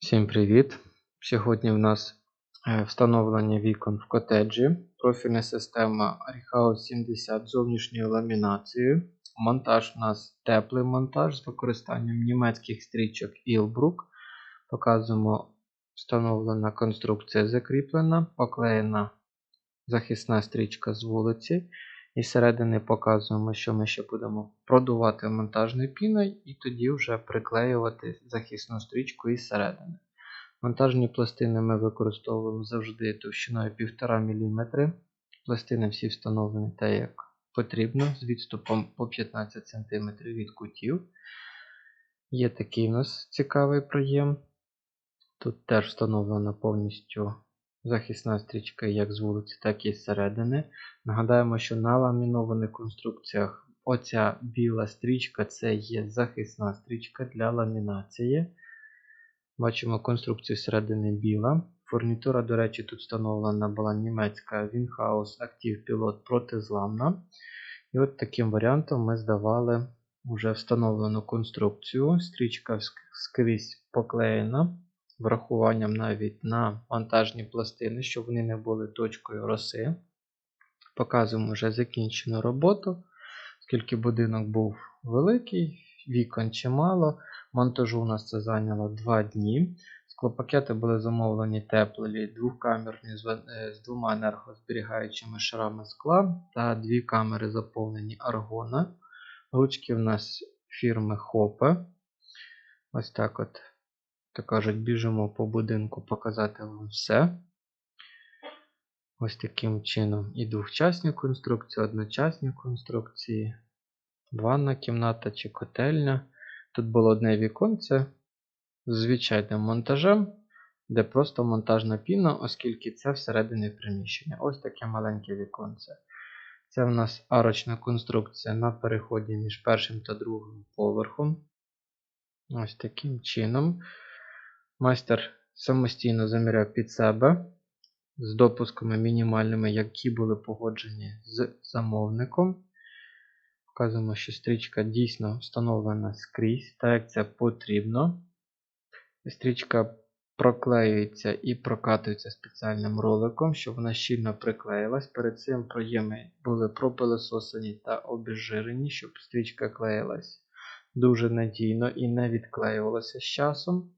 Всім привіт! Сьогодні в нас е, встановлення вікон в котеджі, профільна система Rehouse 70 з зовнішньою ламінацією. Монтаж у нас теплий монтаж з використанням німецьких стрічок Ilbrook. Показуємо встановлена конструкція закріплена, поклеєна захисна стрічка з вулиці. І зсередини показуємо, що ми ще будемо продувати монтажною піною і тоді вже приклеювати захисну стрічку із середини. Монтажні пластини ми використовуємо завжди товщиною 1,5 мм. Пластини всі встановлені так, як потрібно, з відступом по 15 см від кутів. Є такий у нас цікавий проєм. Тут теж встановлена повністю захисна стрічка як з вулиці, так і з середини. Нагадаємо, що на ламінованих конструкціях оця біла стрічка це є захисна стрічка для ламінації. Бачимо конструкцію середини біла. Фурнітура, до речі, тут встановлена була німецька Winhouse Active Pilot протизламна. І от таким варіантом ми здавали вже встановлену конструкцію. Стрічка скрізь поклеєна, врахуванням навіть на монтажні пластини, щоб вони не були точкою роси. Показуємо вже закінчену роботу. Оскільки будинок був великий, вікон чимало. Монтажу у нас це зайняло 2 дні. Склопакети були замовлені теплі, двокамерні е, з двома енергозберігаючими шарами скла та дві камери заповнені аргона. Ручки в нас фірми Хопе. Ось так от, то кажуть, біжимо по будинку показати вам все. Ось таким чином і двохчасні конструкції, одночасні конструкції, ванна кімната чи котельня. Тут було одне віконце з звичайним монтажем, де просто монтажна піна, оскільки це всередині приміщення. Ось таке маленьке віконце. Це в нас арочна конструкція на переході між першим та другим поверхом. Ось таким чином. Майстер самостійно заміряв під себе з допусками мінімальними, які були погоджені з замовником. Вказуємо, що стрічка дійсно встановлена скрізь, так як це потрібно. Стрічка проклеюється і прокатується спеціальним роликом, щоб вона щільно приклеїлась. Перед цим проєми були пропилесосані та обезжирені, щоб стрічка клеїлась дуже надійно і не відклеювалася з часом.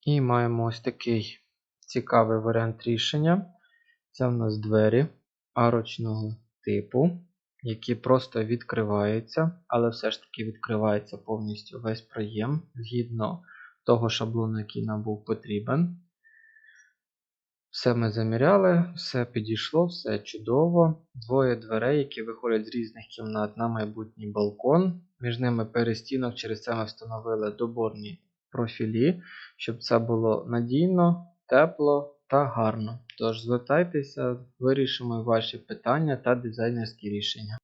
І маємо ось такий цікавий варіант рішення. Це в нас двері арочного типу, які просто відкриваються, але все ж таки відкривається повністю весь проєм згідно того шаблону, який нам був потрібен. Все ми заміряли, все підійшло, все чудово. Двоє дверей, які виходять з різних кімнат на майбутній балкон. Між ними перестінок, через це ми встановили доборні профілі, щоб це було надійно, тепло та гарно. Тож звертайтеся, вирішимо ваші питання та дизайнерські рішення.